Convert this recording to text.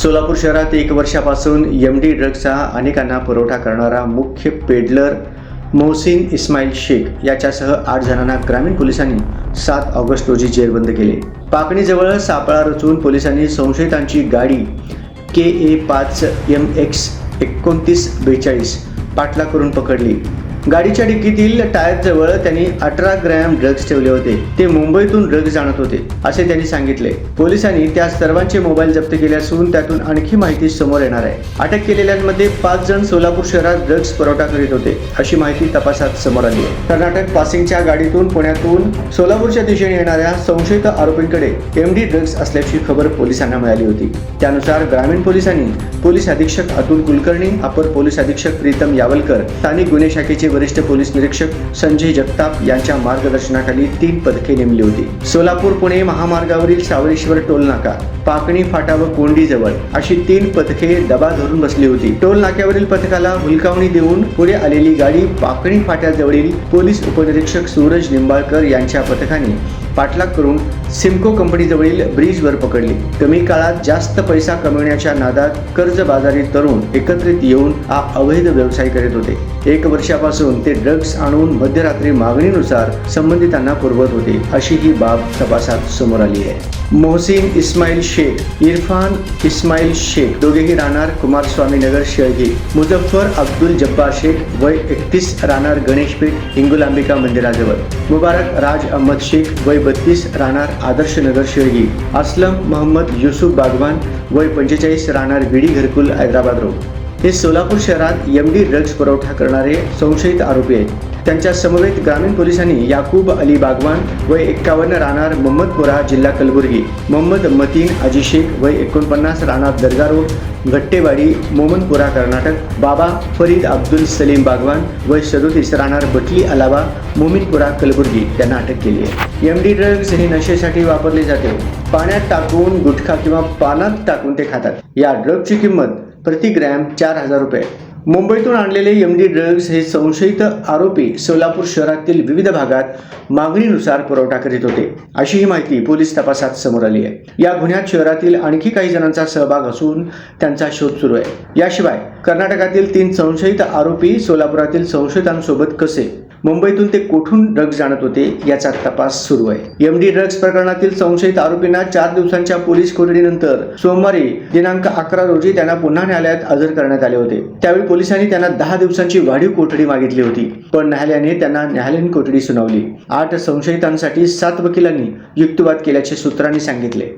सोलापूर शहरात एक वर्षापासून एम डी ड्रग्जचा अनेकांना पुरवठा करणारा मुख्य पेडलर मोहसिन इस्माईल शेख याच्यासह आठ जणांना ग्रामीण पोलिसांनी सात ऑगस्ट रोजी जेरबंद केले. पाकणीजवळ सापळा रचून पोलिसांनी संशयितांची गाडी के ए पाच एम एक्स एकोणतीस बेचाळीस पाठला करून पकडली. गाडीच्या डिक्कीतील टायरजवळ त्यांनी अठरा ग्रॅम ड्रग्ज ठेवले होते. ते मुंबईतून ड्रग्ज आणत होते असे त्यांनी सांगितले. पोलिसांनी त्या सर्वांचे मोबाईल जप्त केले असून त्यातून आणखी माहिती समोर येणार आहे. अटक केलेल्यांमध्ये पाच जण सोलापूर शहरात ड्रग्ज पुरवठा करीत होते अशी माहिती तपासात समोर आली आहे. कर्नाटक पासिंगच्या गाडीतून पुण्यातून सोलापूरच्या दिशेने येणाऱ्या संशयित आरोपींकडे एमडी ड्रग्ज असल्याची खबर पोलिसांना मिळाली होती. त्यानुसार ग्रामीण पोलिसांनी पोलीस अधीक्षक अतुल कुलकर्णी अपर पोलीस अधीक्षक प्रीतम यावलकर स्थानिक गुन्हे शाखेचे वरिष्ठ पोलीस निरीक्षक संजय जगताप यांच्या मार्गदर्शनाखाली तीन पथके नेमली होती. सोलापूर पुणे महामार्गावरील सावरेश्वर टोल नाका पाकणी फाटा व कोंडी जवळ अशी तीन पथके दबा धरून बसली होती. टोल नाक्यावरील पथकाला हुलकावणी देऊन पुढे आलेली गाडी पाकणी फाट्याजवळील पोलीस उपनिरीक्षक सूरज निंबाळकर यांच्या पथकाने पाठलाग करून सिमको कंपनीजवळील ब्रिजवर पकडली. कमी काळात जास्त पैसा कमवण्याच्या नादात कर्जबाजारी तरुण एकत्रित येऊन हा अवैध व्यवसाय करीत होते. एक वर्षापासून ते ड्रग्ज आणून मध्यरात्री मागणीनुसार संबंधितांना पुरवत होते अशी ही बाब तपासात समोर आली आहे. मोहसिन इस्माईल शेख इरफान इस्माईल शेख दोघेही राहणार कुमारस्वामी नगर शेळगी मुझफ्फर अब्दुल जब्बार शेख वय एकतीस राहणार गणेशपेठ हिंगुलांबिका मंदिराजवळ. मुबारक राज अहमद शेख वय बत्तीस राहणार आदर्श नगर शेळगी असलम मोहम्मद युसुफ बागवान वय पंचेचाळीस राहणार विडी घरकुल हैदराबाद रोड. हे सोलापूर शहरात एम डी ड्रग्ज पुरवठा करणारे संशयित आरोपी आहेत. त्यांच्या समवेत ग्रामीण पोलिसांनी याकूब अली बागवान व एक्कावन्न राहणार मोहम्मदपुरा जिल्हा कलबुर्गी मोहम्मद मतीन अजी शेख व एकोणपन्नास राहणार दर्गा रोड घट्टेवाडी मोमनपुरा कर्नाटक बाबा फरीद अब्दुल सलीम बागवान व सदोतीस राहणार बटली अलावा मोमिनपुरा कलबुर्गी त्यांना अटक केली आहे. एम डी ड्रग्ज हे नशेसाठी वापरले जाते. पाण्यात टाकून गुटखा किंवा पानात टाकून ते खातात. या ड्रगची किंमत प्रति ग्रॅम चार हजार रुपये. मुंबईतून आणलेले एम डी ड्रग्ज हे संशयित आरोपी सोलापूर शहरातील विविध भागात मागणीनुसार पुरवठा करीत होते. अशी ही माहिती पोलीस तपासात समोर आली आहे. या गुन्ह्यात शहरातील आणखी काही जणांचा सहभाग असून त्यांचा शोध सुरू आहे. याशिवाय कर्नाटकातील तीन संशयित आरोपी सोलापुरातील संशयितांसोबत कसे मुंबईतून ते कोठून ड्रग्ज आणत होते याचा तपास सुरू आहे. एम डी ड्रग्ज प्रकरणातील संशयित आरोपींना चार दिवसांच्या पोलीस कोठडीनंतर सोमवारी दिनांक अकरा रोजी त्यांना पुन्हा न्यायालयात हजर करण्यात आले होते. त्यावेळी पोलिसांनी त्यांना दहा दिवसांची वाढीव कोठडी मागितली होती पण न्यायालयाने त्यांना न्यायालयीन कोठडी सुनावली. आठ संशयितांसाठी सात वकिलांनी युक्तिवाद केल्याचे सूत्रांनी सांगितले.